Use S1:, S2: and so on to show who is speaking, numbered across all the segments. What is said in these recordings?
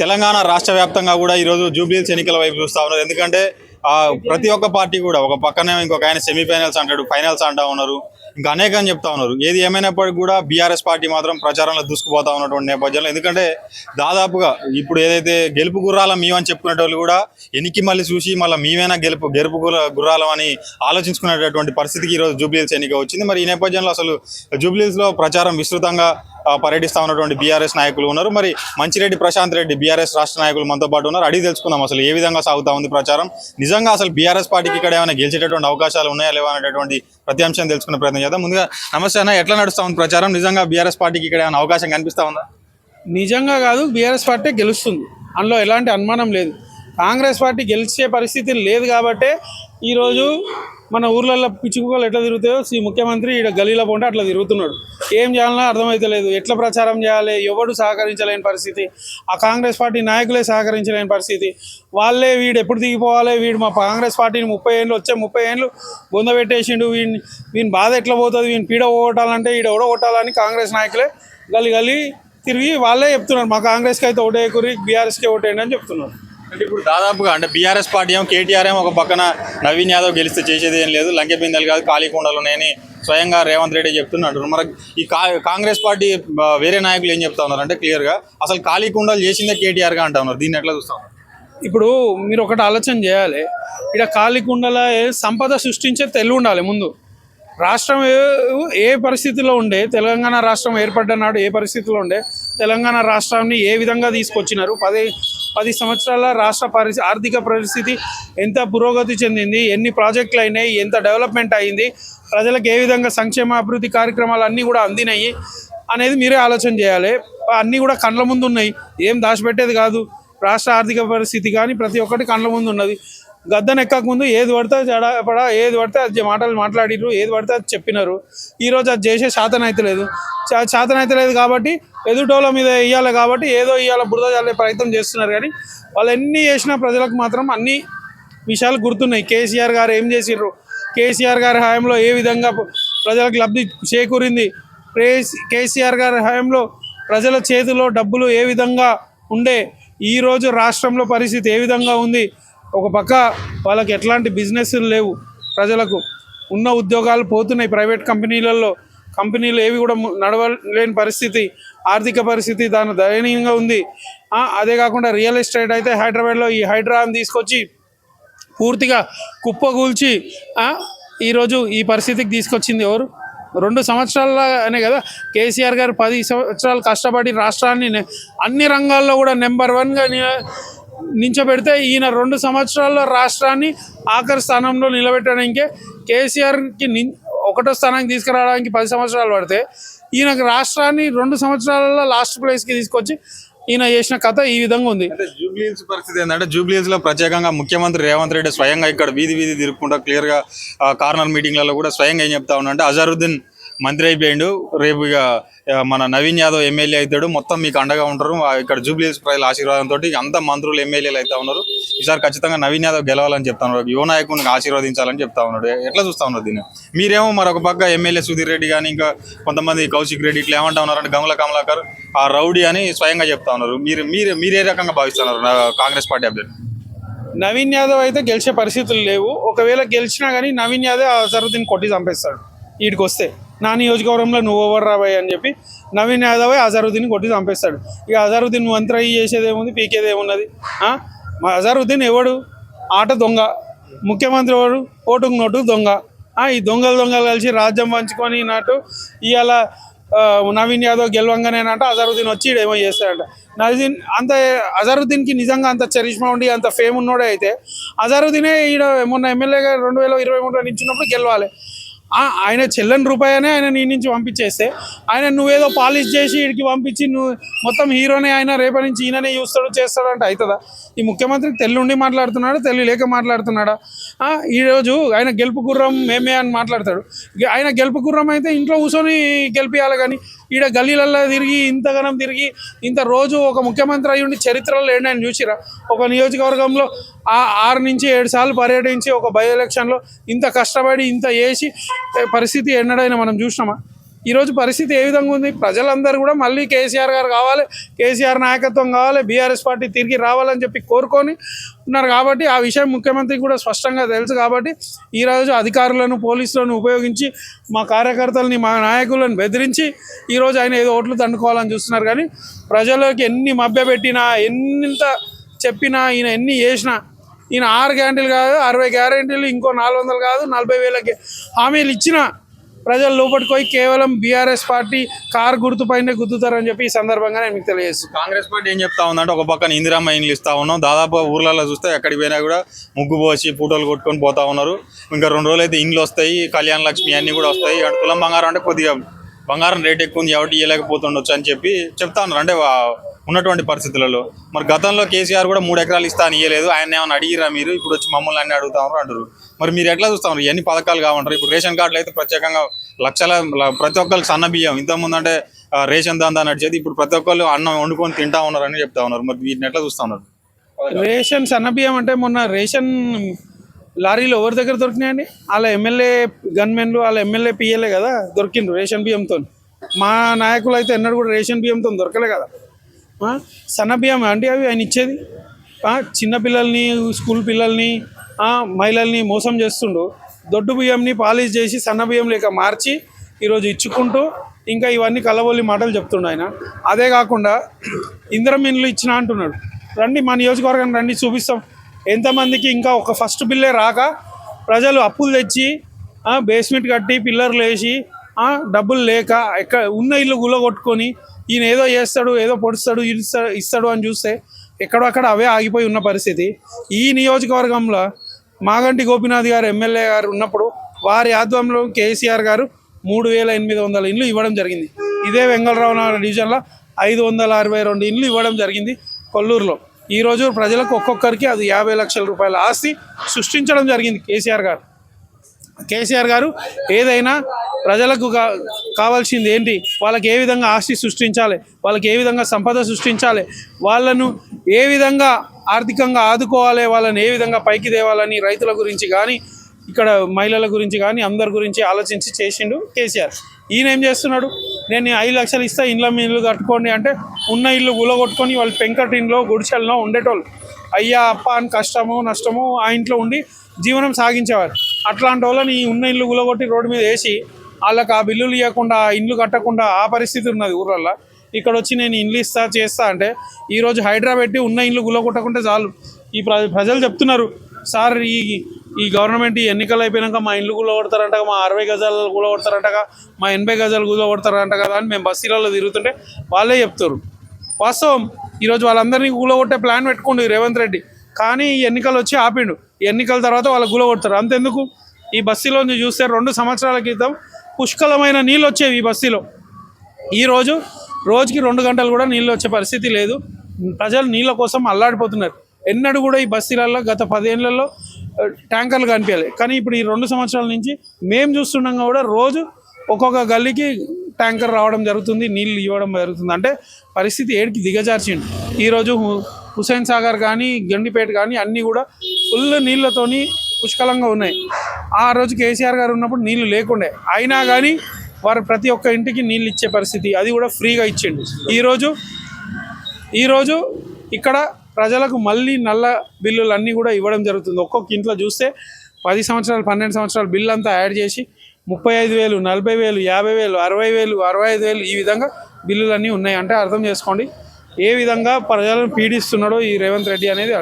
S1: తెలంగాణ రాష్ట్ర వ్యాప్తంగా కూడా ఈరోజు జూబ్లీస్ ఎన్నికల వైపు చూస్తా ఉన్నారు. ఎందుకంటే ప్రతి ఒక్క పార్టీ కూడా ఒక పక్కనే ఇంకొక ఆయన సెమీఫైనల్స్ అంటాడు ఫైనల్స్ అంటా ఉన్నారు. ఇంకా అనేకం చెప్తా ఉన్నారు. ఏది ఏమైనప్పటికీ కూడా బీఆర్ఎస్ పార్టీ మాత్రం ప్రచారంలో దూసుకుపోతా ఉన్నటువంటి నేపథ్యంలో ఎందుకంటే దాదాపుగా ఇప్పుడు ఏదైతే గెలుపు గుర్రాలం మేమని చెప్పుకునేటోళ్ళు కూడా ఎనికి మళ్ళీ చూసి మళ్ళీ మేమైనా గెలుపు గెలుపు గుర్రాలం అని ఆలోచించుకునేటటువంటి పరిస్థితికి ఈరోజు జూబ్లీహిల్స్ ఎన్నిక వచ్చింది. మరి ఈ నేపథ్యంలో అసలు జూబ్లీహిల్స్లో ప్రచారం విస్తృతంగా పర్యటిస్తా ఉన్నటువంటి బీఆర్ఎస్ నాయకులు ఉన్నారు. మరి మంచిరెడ్డి ప్రశాంత్ రెడ్డి బీఆర్ఎస్ రాష్ట్ర నాయకులు మనతో పాటు ఉన్నారు. అడిగి తెలుసుకుందాం అసలు ఏ విధంగా సాగుతా ఉంది ప్రచారం. నిజంగా అసలు బీఆర్ఎస్ పార్టీకి ఇక్కడ ఏమైనా గెలిచేటటువంటి అవకాశాలు ఉన్నాయా లేవా అనేటటువంటి ప్రతి అంశాన్ని తెలుసుకునే ప్రయత్నం చేద్దాం. ముందుగా నమస్తే అన్న ఎట్లా నడుస్తా ఉంది ప్రచారం? నిజంగా బీఆర్ఎస్ పార్టీకి ఇక్కడ ఏమైనా అవకాశం కనిపిస్తా ఉందా?
S2: నిజంగా కాదు బీఆర్ఎస్ పార్టీ గెలుస్తుంది. అందులో ఎలాంటి అనుమానం లేదు. కాంగ్రెస్ పార్టీ గెలిచే పరిస్థితి లేదు కాబట్టే ఈరోజు మన ఊర్లలో పిచ్చుకుక్కలు ఎట్లా తిరుగుతాయో శ్రీ ముఖ్యమంత్రి ఇక్కడ గలీలో పోంటే అట్లా తిరుగుతున్నాడు. ఏం చేయాలన్నా అర్థమవుతలేదు ఎట్లా ప్రచారం చేయాలి? ఎవడు సహకరించలేని పరిస్థితి. ఆ కాంగ్రెస్ పార్టీ నాయకులే సహకరించలేని పరిస్థితి. వాళ్ళే వీడు ఎప్పుడు దిగిపోవాలి? వీడు మా కాంగ్రెస్ పార్టీని ముప్పై ఏళ్ళు వచ్చే ముప్పై ఏళ్ళు బొంద పెట్టేసిండు. వీడిని వీని బాధ ఎట్లా పోతుంది? వీని పీడ ఓటాలంటే ఈడ ఓడగొట్టాలని కాంగ్రెస్ నాయకులే గలి గలి తిరిగి వాళ్ళే చెప్తున్నారు. మా కాంగ్రెస్కి అయితే ఓటేయకూరి బీఆర్ఎస్కే ఓటేయండి అని చెప్తున్నారు.
S1: అంటే ఇప్పుడు దాదాపుగా అంటే బీఆర్ఎస్ పార్టీ ఏమో కేటీఆర్ ఏమో ఒక పక్కన నవీన్ యాదవ్ గెలిస్తే చేసేది ఏం లేదు లంకె బిందెలు కాదు ఖాళీ కుండలు ఉన్నాయని స్వయంగా రేవంత్ రెడ్డి చెప్తున్నాడు మరి ఈ కా కాంగ్రెస్ పార్టీ వేరే నాయకులు ఏం చెప్తా ఉన్నారు అంటే క్లియర్గా అసలు ఖాళీ కుండలు చేసిందే కేటీఆర్గా అంటా ఉన్నారు. దీన్ని ఎట్లా చూస్తా
S2: ఇప్పుడు మీరు ఒకటి ఆలోచన చేయాలి. ఇక్కడ ఖాళీ కుండల సంపద సృష్టించే తెలివి ఉండాలి ముందు. రాష్ట్రం ఏ- ఏ పరిస్థితిలో ఉండే తెలంగాణ రాష్ట్రం ఏర్పడ్డ నాడు ఏ పరిస్థితిలో ఉండే తెలంగాణ రాష్ట్రాన్ని ఏ విధంగా తీసుకొచ్చినారు? పది పది సంవత్సరాల రాష్ట్ర పరిస్థితి ఆర్థిక పరిస్థితి ఎంత పురోగతి చెందింది ఎన్ని ప్రాజెక్టులు అయినాయి ఎంత డెవలప్మెంట్ అయింది ప్రజలకు ఏ విధంగా సంక్షేమ అభివృద్ధి కార్యక్రమాలు అన్నీ కూడా అందినాయి అనేది మీరే ఆలోచన చేయాలి. అన్నీ కూడా కండ్ల ముందు ఉన్నాయి. ఏం దాచిపెట్టేది కాదు. రాష్ట్ర ఆర్థిక పరిస్థితి కానీ ప్రతి ఒక్కటి కండ్ల ముందు ఉన్నది. గద్దనెక్కక ముందు ఏది పడితే అది జడపడ ఏది పడితే అది మాటలు మాట్లాడిరు ఏది పడితే అది చెప్పినారు. ఈరోజు అది చేసే శాతం అయితే లేదు. శాతం అయితే లేదు కాబట్టి ఎదుటోళ్ళ మీద ఇవ్వాలి కాబట్టి ఏదో ఇవ్వాలి బురద చల్లే ప్రయత్నం చేస్తున్నారు కానీ వాళ్ళు ఎన్ని చేసినా ప్రజలకు మాత్రం అన్ని విషయాలు గుర్తున్నాయి. కేసీఆర్ గారు ఏం చేసిర్రు? కేసీఆర్ గారి హయాంలో ఏ విధంగా ప్రజలకు లబ్ధి చేకూరింది? ప్రేస్ కేసీఆర్ గారి హయాంలో ప్రజల చేతిలో డబ్బులు ఏ విధంగా ఉండే? ఈరోజు రాష్ట్రంలో పరిస్థితి ఏ విధంగా ఉంది? ఒక పక్క వాళ్ళకి ఎట్లాంటి బిజినెస్ లేవు. ప్రజలకు ఉన్న ఉద్యోగాలు పోతున్నాయి. ప్రైవేట్ కంపెనీలలో కంపెనీలు ఏవి కూడా నడవలేని పరిస్థితి ఆర్థిక పరిస్థితి దాని దయనీయంగా ఉంది. అదే కాకుండా రియల్ ఎస్టేట్ అయితే హైదరాబాద్లో ఈ హైడ్రాని తీసుకొచ్చి పూర్తిగా కుప్పగూల్చి ఈరోజు ఈ పరిస్థితికి తీసుకొచ్చింది ఎవరు? రెండు సంవత్సరాలనే కదా కేసీఆర్ గారు పది సంవత్సరాలు కష్టపడి రాష్ట్రాన్ని అన్ని రంగాల్లో కూడా నెంబర్ వన్గా నించోబెడితే ఈయన రెండు సంవత్సరాల్లో రాష్ట్రాన్ని ఆఖరి స్థానంలో నిలబెట్టడానికి కేసీఆర్కి ని ఒకటో స్థానానికి తీసుకురావడానికి పది సంవత్సరాలు పడితే ఈయనకు రాష్ట్రాన్ని రెండు సంవత్సరాలలో లాస్ట్ ప్లేస్కి తీసుకొచ్చి ఈయన చేసిన కథ ఈ విధంగా ఉంది.
S1: జూబ్లీహిల్స్ పరిస్థితి ఏంటంటే జూబ్లీహిల్స్లో ప్రత్యేకంగా ముఖ్యమంత్రి రేవంత్ రెడ్డి స్వయంగా ఇక్కడ వీధి వీధి తిరుగుకుంటా క్లియర్గా కార్నర్ మీటింగ్లలో కూడా స్వయంగా ఏం చెప్తా ఉన్నా అంటే అజరుద్దీన్ మంత్రి అయిపోయిండు. రేపు ఇక మన నవీన్ యాదవ్ ఎమ్మెల్యే అవుతాడు. మొత్తం మీకు అండగా ఉంటారు. ఆ, ఇక్కడ జూబ్లీహిల్స్ ప్రజల ఆశీర్వాదంతో అంత మంత్రులు ఎమ్మెల్యేలు అవుతా ఉన్నారు. ఈసారి ఖచ్చితంగా నవీన్ యాదవ్ గెలవాలని చెప్తా ఉన్నారు. యువ నాయకుడిని ఆశీర్వదించాలని చెప్తా ఉన్నాడు. ఎట్లా చూస్తా ఉన్నారు దీన్ని? మీరేమో మరొక పక్క ఎమ్మెల్యే సుధీర్ రెడ్డి కానీ ఇంకా కొంతమంది కౌశిక్ రెడ్డి ఇట్లా ఏమంటా ఉన్నారంటే గమల కమలాకర్ ఆ రౌడీ అని స్వయంగా చెప్తా ఉన్నారు. మీరు మీరు మీరు ఏ రకంగా భావిస్తున్నారు కాంగ్రెస్ పార్టీ అభ్యర్థి?
S2: నవీన్ యాదవ్ అయితే గెలిచే పరిస్థితులు లేవు. ఒకవేళ గెలిచినా కానీ నవీన్ యాదవ్ అజరుద్దీన్ కొట్టి చంపేస్తాడు. వీడికి వస్తే నా నియోజకవర్గంలో నువ్వు ఓవర్ రాబాయి అని చెప్పి నవీన్ యాదవ్ అజరుద్దీన్ కొట్టి చంపేస్తాడు. ఇక అజరుద్దీన్ మంత్రి చేసేది ఏముంది? పీకేది ఏమున్నది? మా అజరుద్దీన్ ఎవడు? ఆట దొంగ. ముఖ్యమంత్రి ఎవడు ఓటుకు నోటు దొంగ. ఈ దొంగలు దొంగలు కలిసి రాజ్యం పంచుకొని నాటు ఇవాళ నవీన్ యాదవ్ గెలవంగానేనంట అజరుద్దీన్ వచ్చి ఏమో చేస్తాడంట. నవీన్ అంత అజరుద్దీన్కి నిజంగా అంత చరిష్మా ఉండి అంత ఫేమ్ ఉన్నోడే అయితే అజరుద్దీనే ఈడ మొన్న ఎమ్మెల్యేగా రెండు వేల ఇరవై మూడులో నించున్నప్పుడు గెలవాలి. ఆయన చెల్లని రూపాయనే ఆయన నీ నుంచి పంపించేస్తే ఆయన నువ్వేదో పాలిష్ చేసి వీడికి పంపించి నువ్వు మొత్తం హీరోనే ఆయన రేపటి నుంచి ఈయననే చూస్తాడు చేస్తాడు అంటే అవుతుందా ఈ ముఖ్యమంత్రి తెల్లుండి మాట్లాడుతున్నాడా తెల్లి లేక మాట్లాడుతున్నాడా? ఆ, ఈరోజు ఆయన గెలుపు గుర్రం మేమే అని మాట్లాడతాడు. ఆయన గెలుపు గుర్రం అయితే ఇంట్లో కూర్చొని గెలిపియాలి కానీ ఈడ గల్లీలలో తిరిగి ఇంతగానం తిరిగి ఇంత రోజు ఒక ముఖ్యమంత్రి అయ్యుండి చరిత్రలో ఏంటి ఆయన చూసిరా? ఒక నియోజకవర్గంలో ఆ ఆరు నుంచి ఏడు సార్లు పర్యటించి ఒక బై ఎలక్షన్లో ఇంత కష్టపడి ఇంత వేసి పరిస్థితి ఎన్నడైనా మనం చూసినామా? ఈరోజు పరిస్థితి ఏ విధంగా ఉంది? ప్రజలందరూ కూడా మళ్ళీ కేసీఆర్ గారు కావాలి కేసీఆర్ నాయకత్వం కావాలి బీఆర్ఎస్ పార్టీ తిరిగి రావాలని చెప్పి కోరుకొని ఉన్నారు కాబట్టి ఆ విషయం ముఖ్యమంత్రికి కూడా స్పష్టంగా తెలుసు కాబట్టి ఈరోజు అధికారులను పోలీసులను ఉపయోగించి మా కార్యకర్తలని మా నాయకులను బెదిరించి ఈరోజు ఆయన ఏదో ఓట్లు తండుకోవాలని చూస్తున్నారు కానీ ప్రజలకు ఎన్ని మభ్యపెట్టినా ఎంత చెప్పినా ఈయన ఎన్ని చేసినా ఈయన ఆరు గ్యారంటీలు కాదు అరవై గ్యారంటీలు ఇంకో నాలుగు వందలు కాదు నలభై వేలకి హామీలు ఇచ్చిన ప్రజలు లోపలికి పోయి కేవలం బీఆర్ఎస్ పార్టీ కారు గుర్తుపైనే గుద్దుతారని చెప్పి ఈ సందర్భంగా నేను మీకు తెలియజేస్తాను
S1: కాంగ్రెస్ పార్టీ ఏం చెప్తా ఉందంటే ఒక పక్కన ఇందిరామ్మ ఇండ్లు ఇస్తా ఉన్నాం. దాదాపు ఊర్లలో చూస్తే ఎక్కడికి పోయినా కూడా ముగ్గు పోసి ఫోటోలు కొట్టుకొని పోతా ఉన్నారు. ఇంకా రెండు రోజులు అయితే ఇండ్లు వస్తాయి కళ్యాణ లక్ష్మి అన్నీ కూడా వస్తాయి. అటు తులం బంగారం అంటే కొద్దిగా బంగారం రేట్ ఎక్కువ ఉంది ఎవరికి ఇవ్వలేకపోతుండొచ్చు అని చెప్పి చెప్తా ఉన్నారు. అంటే ఉన్నటువంటి పరిస్థితులలో. మరి గతంలో కేసీఆర్ కూడా మూడు ఎకరాలు ఇస్తా అని ఇయ్యలేదు. ఆయన ఏమైనా అడిగిరా మీరు? ఇప్పుడు వచ్చి మమ్మల్ని అన్ని అడుగుతా అంటారు మరి మీరు ఎట్లా చూస్తా ఎన్ని పథకాలు కావంటారు? ఇప్పుడు రేషన్ కార్డులు అయితే ప్రత్యేకంగా లక్షల ప్రతి ఒక్కరికి సన్న బియ్యం. ఇంతకుముందు అంటే రేషన్ దందా నడిచేది. ఇప్పుడు ప్రతి ఒక్కళ్ళు అన్నం వండుకొని తింటా ఉన్నారని చెప్తా ఉన్నారు. మరి వీటిని ఎట్లా చూస్తా ఉన్నారు
S2: రేషన్ సన్నబియ్యం అంటే మొన్న రేషన్ లారీలు ఎవరి దగ్గర దొరికినాయండి? వాళ్ళ ఎమ్మెల్యే గన్మెన్లు వాళ్ళ ఎమ్మెల్యే పిఎల్ఏ కదా దొరికిండ్రు రేషన్ బియ్యంతో మా నాయకులు అయితే ఎన్నడూ కూడా రేషన్ బియ్యంతో దొరకలే కదా. ఆ? సన్న బియ్యం అంటే అవి ఆయన ఇచ్చేది. చిన్నపిల్లల్ని చిన్న పిల్లల్ని స్కూల్ పిల్లల్ని మహిళల్ని మోసం చేస్తుండు. దొడ్డు బియ్యంని పాలిష్ చేసి సన్న బియ్యం లేక మార్చి ఈరోజు ఇచ్చుకుంటూ ఇంకా ఇవన్నీ కలవొల్లి మాటలు చెప్తుండు ఆయన. అదే కాకుండా ఇందిరం ఇండ్లు ఇచ్చిన అంటున్నాడు. రండి మా నియోజకవర్గం రండి చూపిస్తాం. ఎంతమందికి ఇంకా ఒక ఫస్ట్ బిల్లే రాక ప్రజలు అప్పులు తెచ్చి బేస్మెంట్ కట్టి పిల్లర్లు వేసి డబ్బులు లేక ఎక్కడ ఉన్న ఇల్లు గులగొట్టుకొని ఈయన ఏదో చేస్తాడు ఏదో పొడుస్తాడు ఇస్తాడు ఇస్తాడు అని చూస్తే ఎక్కడక్కడ అవే ఆగిపోయి ఉన్న పరిస్థితి. ఈ నియోజకవర్గంలో మాగంటి గోపినాథ్ గారు ఎమ్మెల్యే గారు ఉన్నప్పుడు వారి ఆధ్వర్యంలో కేసీఆర్ గారు మూడు వేల ఎనిమిది వందల ఇండ్లు ఇవ్వడం జరిగింది. ఇదే వెంగళరావు నగర్ డివిజన్లో ఐదు వందల అరవై రెండు ఇండ్లు ఇవ్వడం జరిగింది కొల్లూరులో. ఈరోజు ప్రజలకు ఒక్కొక్కరికి అది యాభై లక్షల రూపాయల ఆస్తి సృష్టించడం జరిగింది కేసీఆర్ గారు. కేసీఆర్ గారు ఏదైనా ప్రజలకు కావాల్సింది ఏంటి? వాళ్ళకి ఏ విధంగా ఆస్తి సృష్టించాలి? వాళ్ళకి ఏ విధంగా సంపద సృష్టించాలి? వాళ్ళను ఏ విధంగా ఆర్థికంగా ఆదుకోవాలి? వాళ్ళని ఏ విధంగా పైకి తేవాలని రైతుల గురించి కానీ ఇక్కడ మహిళల గురించి కానీ అందరి గురించి ఆలోచించి చేసిండు కేసీఆర్. ఈయన ఏం చేస్తున్నాడు? నేను ఐదు లక్షలు ఇస్తా ఇండ్ల మీ ఇల్లు కట్టుకోండి అంటే ఉన్న ఇల్లు ఉలగొట్టుకొని వాళ్ళు పెంకటింట్లో గుడిసెల్లో ఉండేటోళ్ళు. అయ్యా అప్ప అని కష్టము నష్టము ఆ ఇంట్లో ఉండి జీవనం సాగించేవారు. అట్లాంటి వాళ్ళని ఈ ఉన్న ఇల్లు ఉలగొట్టి రోడ్డు మీద వేసి వాళ్ళకి ఆ బిల్లులు ఇవ్వకుండా ఆ ఇండ్లు కట్టకుండా ఆ పరిస్థితి ఉన్నది ఊర్లల్లో. ఇక్కడ వచ్చి నేను ఇండ్లు ఇస్తా చేస్తా అంటే ఈరోజు హైడ్రా ఉన్న ఇండ్లు గులగొట్టకుంటే చాలు. ఈ ప్రజలు చెప్తున్నారు సార్ ఈ ఈ గవర్నమెంట్ ఈ ఎన్నికలు అయిపోయినాక మా ఇండ్లు కూలగొడతారంట మా అరవై గజాలు కూలగొడతారంటగా మా ఎనభై గజాలు కూలగొడతారంట కదా అని మేము బస్సీలలో తిరుగుతుంటే వాళ్ళే చెప్తారు. వాస్తవం ఈరోజు వాళ్ళందరినీ కూలగొట్టే ప్లాన్ పెట్టుకోండి రేవంత్ రెడ్డి. కానీ ఈ ఎన్నికలు వచ్చి ఆపిండు. ఈ ఎన్నికల తర్వాత వాళ్ళు కూలగొడతారు అంతెందుకు? ఈ బస్సీలో చూస్తే రెండు సంవత్సరాల క్రితం పుష్కలమైన నీళ్ళు వచ్చేవి ఈ బస్తీలో ఈరోజు రోజుకి రెండు గంటలు కూడా నీళ్ళు వచ్చే పరిస్థితి లేదు. ప్రజలు నీళ్ళ కోసం అల్లాడిపోతున్నారు. ఎన్నడూ కూడా ఈ బస్తీలలో గత పదేళ్ళలో ట్యాంకర్లు కనిపించాలి. కానీ ఇప్పుడు ఈ రెండు సంవత్సరాల నుంచి మేము చూస్తుండగా కూడా రోజు ఒక్కొక్క గల్లీకి ట్యాంకర్ రావడం జరుగుతుంది నీళ్ళు ఇవ్వడం జరుగుతుంది. అంటే పరిస్థితి ఏడికి దిగజార్చింది ఈరోజు హుసేన్ సాగర్ కానీ గండిపేట కానీ అన్నీ కూడా ఫుల్ నీళ్ళతోని పుష్కలంగా ఉన్నాయి. ఆ రోజు కేసీఆర్ గారు ఉన్నప్పుడు నీళ్ళు లేకుండే. అయినా కానీ వారు ప్రతి ఒక్క ఇంటికి నీళ్ళు ఇచ్చే పరిస్థితి అది కూడా ఫ్రీగా ఇచ్చిండు. ఈరోజు ఈరోజు ఇక్కడ ప్రజలకు మళ్ళీ నల్ల బిల్లులు అన్నీ కూడా ఇవ్వడం జరుగుతుంది. ఒక్కొక్క ఇంట్లో చూస్తే పది సంవత్సరాలు పన్నెండు సంవత్సరాలు బిల్లు అంతా యాడ్ చేసి ముప్పై ఐదు వేలు నలభై వేలు యాభై వేలు అరవై వేలు అరవై ఐదు వేలు ఈ విధంగా బిల్లులన్నీ ఉన్నాయి. అంటే అర్థం చేసుకోండి ఏ విధంగా ప్రజలను పీడిస్తున్నాడో ఈ రేవంత్ రెడ్డి అనేది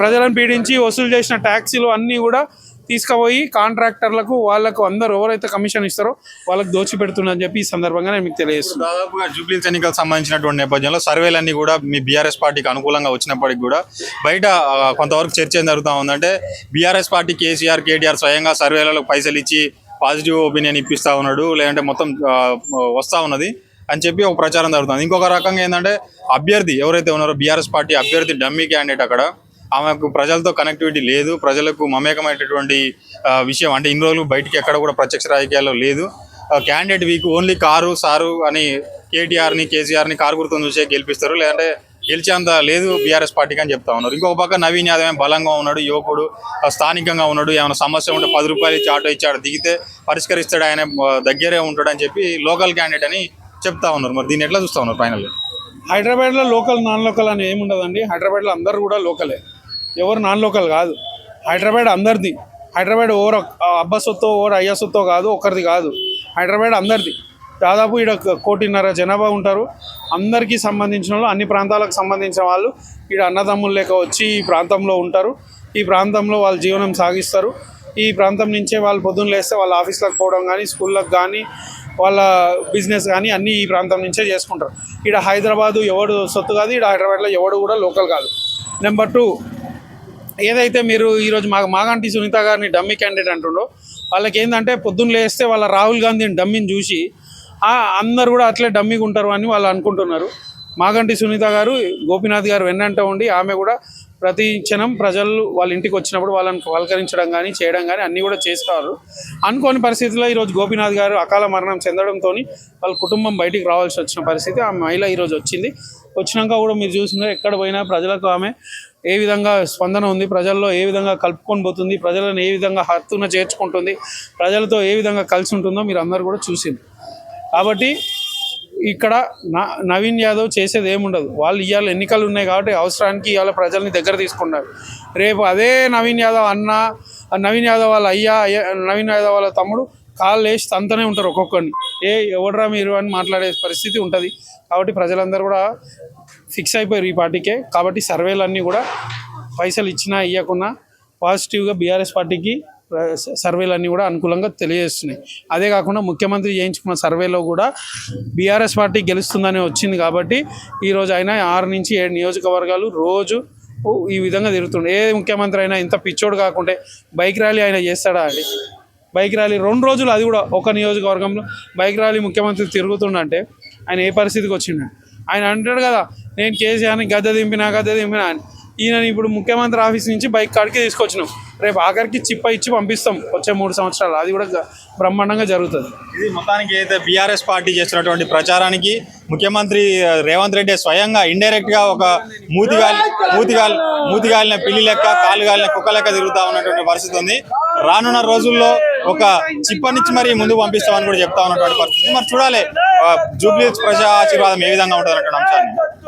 S2: ప్రజలను పీడించి వసూలు చేసిన ట్యాక్సీలు అన్నీ కూడా తీసుకుపోయి కాంట్రాక్టర్లకు వాళ్ళకు అందరూ ఎవరైతే కమిషన్ ఇస్తారో వాళ్ళకి దోచిపెడుతుందని చెప్పి ఈ సందర్భంగా నేను మీకు తెలియజేస్తున్నాను
S1: దాదాపుగా జూబ్లీస్ ఎన్నికలకు సంబంధించినటువంటి నేపథ్యంలో సర్వేలన్నీ కూడా మీ బీఆర్ఎస్ పార్టీకి అనుకూలంగా వచ్చినప్పటికి కూడా బయట కొంతవరకు చర్చ ఏం జరుగుతూ ఉందంటే బీఆర్ఎస్ పార్టీ కేసీఆర్ కేటీఆర్ స్వయంగా సర్వేలలో పైసలు ఇచ్చి పాజిటివ్ ఒపీనియన్ ఇప్పిస్తా ఉన్నాడు లేదంటే మొత్తం వస్తూ వస్తా ఉన్నది అని చెప్పి ఒక ప్రచారం జరుగుతుంది. ఇంకొక రకంగా ఏంటంటే అభ్యర్థి ఎవరైతే ఉన్నారో బీఆర్ఎస్ పార్టీ అభ్యర్థి డమ్మీ క్యాండిడేట్ అక్కడ. ఆమెకు ప్రజలతో కనెక్టివిటీ లేదు ప్రజలకు మమేకమైనటువంటి విషయం. అంటే ఇన్ని రోజులు బయటికి ఎక్కడ కూడా ప్రత్యక్ష రాజకీయాల్లో లేదు. Candidate weak only car sir అని కేటీఆర్ని కేసీఆర్ని కారు గుర్తుని చూసే గెలిపిస్తారు. లేదంటే గెలిచేంత లేదు బీఆర్ఎస్ పార్టీకి అని చెప్తా ఉన్నారు. ఇంకొక పక్క నవీన్ యాదవ్ బలంగా ఉన్నాడు యువకుడు స్థానికంగా ఉన్నాడు ఏమైనా సమస్య ఉంటే పది రూపాయలు ఇచ్చి ఆటో ఇచ్చాడు దిగితే పరిష్కరిస్తాడు ఆయన దగ్గరే ఉంటాడు అని చెప్పి లోకల్ క్యాండిడేట్ అని చెప్తా ఉన్నారు. మరి దీన్ని ఎట్లా చూస్తా ఉన్నారు ఫైనల్
S2: హైదరాబాద్లో లోకల్ నాన్ లోకల్ అని ఏముండదండి. హైదరాబాద్లో అందరు కూడా లోకలే. ఎవరు నాన్ లోకల్ కాదు. హైదరాబాద్ అందరిది. హైదరాబాద్ ఓవర్ అబ్బా సొత్తో ఓవర్ అయ్యాసొత్తో కాదు ఒకరిది కాదు. హైదరాబాద్ అందరిది. దాదాపు ఇక్కడ కోటిన్నర జనాభా ఉంటారు. అందరికీ సంబంధించిన వాళ్ళు అన్ని ప్రాంతాలకు సంబంధించిన వాళ్ళు ఇక్కడ అన్నదమ్ములు లేక వచ్చి ఈ ప్రాంతంలో ఉంటారు. ఈ ప్రాంతంలో వాళ్ళ జీవనం సాగిస్తారు. ఈ ప్రాంతం నుంచే వాళ్ళు పొద్దున్న లేస్తే వాళ్ళ ఆఫీస్లకు పోవడం కానీ స్కూళ్ళకి కానీ వాళ్ళ బిజినెస్ కానీ అన్నీ ఈ ప్రాంతం నుంచే చేసుకుంటారు. ఇక్కడ హైదరాబాదు ఎవడు సొత్తు కాదు ఇక్కడ హైదరాబాద్లో ఎవడు కూడా లోకల్ కాదు. నెంబర్ టూ ఏదైతే మీరు ఈరోజు మా మాగంటి సునీత గారిని డమ్మీ క్యాండిడేట్ అంటుండో వాళ్ళకి ఏంటంటే పొద్దున్న లేస్తే వాళ్ళ రాహుల్ గాంధీని డమ్మీని చూసి అందరు కూడా అట్లే డమ్మీగా ఉంటారు అని వాళ్ళు అనుకుంటున్నారు. మాగంటి సునీత గారు గోపీనాథ్ గారు వెన్నంట ఉండి ఆమె కూడా ప్రతి క్షణం ప్రజలు వాళ్ళ ఇంటికి వచ్చినప్పుడు వాళ్ళని పలకరించడం కానీ చేయడం కానీ అన్నీ కూడా చేస్తారు. అనుకోని పరిస్థితుల్లో ఈరోజు గోపీనాథ్ గారు అకాల మరణం చెందడంతో వాళ్ళ కుటుంబం బయటికి రావాల్సి వచ్చిన పరిస్థితి ఆ మహిళ ఈరోజు వచ్చింది. వచ్చినాక కూడా మీరు చూసినారు ఎక్కడ పోయినా ప్రజలకు ఆమె ఏ విధంగా స్పందన ఉంది ప్రజల్లో ఏ విధంగా కలుపుకొని పోతుంది ప్రజలను ఏ విధంగా హత్తున చేర్చుకుంటుంది ప్రజలతో ఏ విధంగా కలిసి ఉంటుందో మీరు అందరు కూడా చూసింది కాబట్టి ఇక్కడ నా నవీన్ యాదవ్ చేసేది ఏముండదు. వాళ్ళు ఇవాళ ఎన్నికలు ఉన్నాయి కాబట్టి అవసరానికి ఇవాళ ప్రజల్ని దగ్గర తీసుకున్నారు. రేపు అదే నవీన్ యాదవ్ అన్న నవీన్ యాదవ్ వాళ్ళ అయ్యా నవీన్ యాదవ్ వాళ్ళ తమ్ముడు కాళ్ళు వేసి తంతనే ఉంటారు ఒక్కొక్కరిని. ఏ ఎవడరా మీరు అని మాట్లాడే పరిస్థితి ఉంటుంది. కాబట్టి ప్రజలందరూ కూడా ఫిక్స్ అయిపోయారు ఈ పార్టీకే. కాబట్టి సర్వేలన్నీ కూడా పైసలు ఇచ్చినా ఇవ్వకున్నా పాజిటివ్గా బీఆర్ఎస్ పార్టీకి సర్వేలన్నీ కూడా అనుకూలంగా తెలియజేస్తున్నాయి. అదే కాకుండా ముఖ్యమంత్రి చేయించుకున్న సర్వేలో కూడా బీఆర్ఎస్ పార్టీ గెలుస్తుందని వచ్చింది కాబట్టి ఈరోజు అయినా ఆరు నుంచి ఏడు నియోజకవర్గాలు రోజు ఈ విధంగా తిరుగుతుండే. ఏ ముఖ్యమంత్రి అయినా ఇంత పిచ్చోడు కాకుంటే బైక్ ర్యాలీ ఆయన చేస్తాడా అండి? బైక్ ర్యాలీ రెండు రోజులు అది కూడా ఒక నియోజకవర్గంలో బైక్ ర్యాలీ ముఖ్యమంత్రి తిరుగుతుండంటే ఆయన ఏ పరిస్థితికి వచ్చిండు? ఆయన అంటాడు కదా నేను కేసీఆర్ని గద్దె దింపినా గద్దె దింపినా అని. ఈయన ఇప్పుడు ముఖ్యమంత్రి ఆఫీస్ నుంచి బైక్ కాడికి తీసుకొచ్చినాం. రేపు ఆఖరికి చిప్ప ఇచ్చి పంపిస్తాం. వచ్చే మూడు సంవత్సరాలు. అది కూడా బ్రహ్మాండంగా జరుగుతుంది.
S1: ఇది మొత్తానికి అయితే బీఆర్ఎస్ పార్టీ చేస్తున్నటువంటి ప్రచారానికి ముఖ్యమంత్రి రేవంత్ రెడ్డి స్వయంగా ఇండైరెక్ట్గా ఒక మూతిగాలి మూతిగాలి మూతిగాలిన పిల్లి లెక్క కాలు గాలిన కుక్క లెక్క తిరుగుతా ఉన్నటువంటి పరిస్థితి ఉంది. రానున్న రోజుల్లో ఒక చిప్పనిచ్చి మరి ముందుకు పంపిస్తామని కూడా చెప్తా ఉన్నటువంటి పరిస్థితి మరి చూడాలి జూబ్లీ ప్రజా ఆశీర్వాదం ఏ విధంగా ఉంటుంది అన్నటువంటి అంశాన్ని.